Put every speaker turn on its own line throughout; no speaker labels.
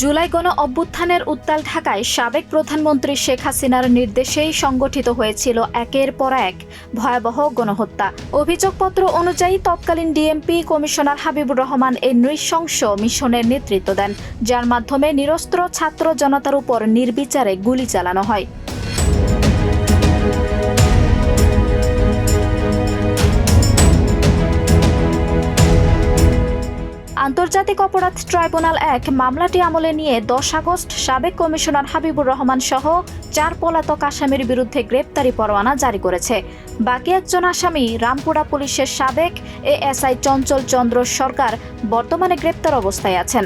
জুলাই গণ অভ্যুত্থানের উত্তাল ঢাকায় সাবেক প্রধানমন্ত্রী শেখ হাসিনার নির্দেশেই সংগঠিত হয়েছিল একের পর এক ভয়াবহ গণহত্যা। অভিযোগপত্র অনুযায়ী তৎকালীন ডিএমপি কমিশনার হাবিবুর রহমান এই নৃশংস মিশনের নেতৃত্ব দেন, যার মাধ্যমে নিরস্ত্র ছাত্র জনতার উপর নির্বিচারে গুলি চালানো হয়। আন্তর্জাতিক অপরাধ ট্রাইব্যুনাল এক মামলাটি আমলে নিয়ে দশ আগস্ট সাবেক কমিশনার হাবিবুর রহমান সহ চার পলাতক আসামির বিরুদ্ধে গ্রেপ্তারি পরোয়ানা জারি করেছে। বাকি একজন আসামি রামপুরা পুলিশের সাবেক এএসআই চঞ্চল চন্দ্র সরকার বর্তমানে গ্রেপ্তার অবস্থায় আছেন।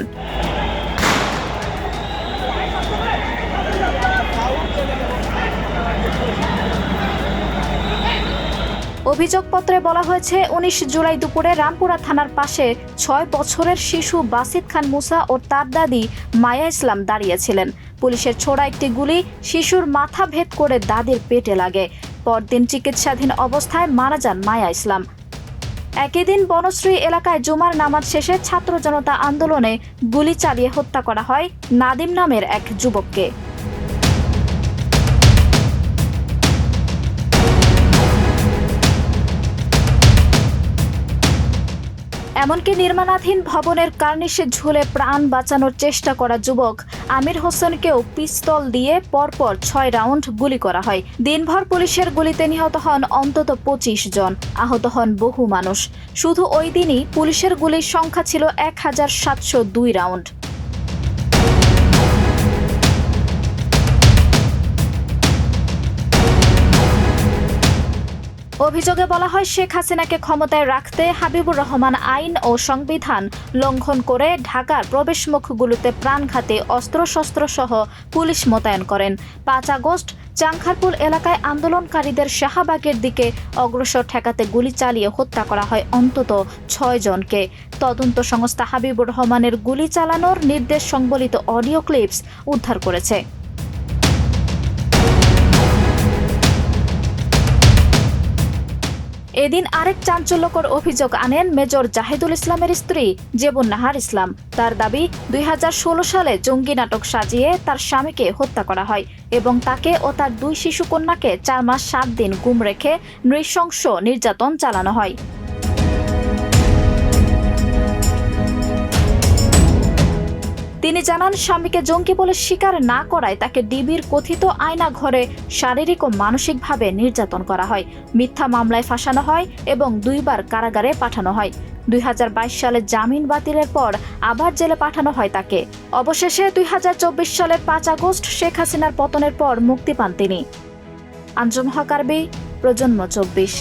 অভিযোগপত্রে বলা হয়েছে, উনিশ জুলাই দুপুরে রামপুরা থানার পাশে ছয় বছরের শিশু বাসিদ খান মুসা ও তার দাদি মায়া ইসলাম দাঁড়িয়েছিলেন। পুলিশের ছোড়া একটি গুলি শিশুর মাথা ভেদ করে দাদির পেটে লাগে। পরদিন চিকিৎসাধীন অবস্থায় মারা যান মায়া ইসলাম। একই দিন বনশ্রী এলাকায় জুমার নামাজ শেষে ছাত্র জনতা আন্দোলনে গুলি চালিয়ে হত্যা করা হয় নাদিম নামের এক যুবককে। এমনকি নির্মাণাধীন ভবনের কার্নিশে ঝুলে প্রাণ বাঁচানোর চেষ্টা করা যুবক। আমির হোসেনকেও পিস্তল দিয়ে পরপর ছয় রাউন্ড গুলি করা হয়। দিনভর পুলিশের গুলিতে নিহত হন অন্তত পঁচিশ জন। আহত হন বহু মানুষ। শুধু ওই দিনই পুলিশের গুলির সংখ্যা ছিল এক হাজার সাতশো দুই রাউন্ড। অভিযোগে বলা হয়, শেখ হাসিনাকে ক্ষমতায় রাখতে হাবিবুর রহমান আইন ও সংবিধান লঙ্ঘন করে ঢাকার প্রবেশমুখগুলোতে প্রাণঘাতে অস্ত্রশস্ত্র সহ পুলিশ মোতায়েন করেন। পাঁচ আগস্ট চাংখারপুল এলাকায় আন্দোলনকারীদের শাহবাগের দিকে অগ্রসর ঠেকাতে গুলি চালিয়ে হত্যা করা হয় অন্তত ছয় জনকে। তদন্ত সংস্থা হাবিবুর রহমানের গুলি চালানোর নির্দেশ সংবলিত অডিও ক্লিপস উদ্ধার করেছে। এদিন আরেক চাঞ্চল্যকর অভিযোগ আনেন মেজর জাহিদুল ইসলামের স্ত্রী জেবুন নাহার ইসলাম। তার দাবি, দুই হাজার ষোলো সালে জঙ্গি নাটক সাজিয়ে তার স্বামীকে হত্যা করা হয় এবং তাকে ও তার দুই শিশু কন্যাকে চার মাস সাত দিন গুম রেখে নৃশংস নির্যাতন চালানো হয়। তিনি জানান, স্বামীকে জঙ্গি বলে স্বীকার না করায় তাকে ডিবির কথিত আয়না ঘরে শারীরিক ও মানসিকভাবে নির্যাতন করা হয়। মিথ্যা মামলায় ফাঁসানো হয় এবং দুইবার কারাগারে পাঠানো হয়। দুই হাজার বাইশ সালে জামিন বাতিলের পর আবার জেলে পাঠানো হয় তাকে। অবশেষে দুই হাজার চব্বিশ সালের পাঁচ আগস্ট শেখ হাসিনার পতনের পর মুক্তি পান তিনি। আঞ্জুম হকারবি প্রজন্ম চব্বিশ।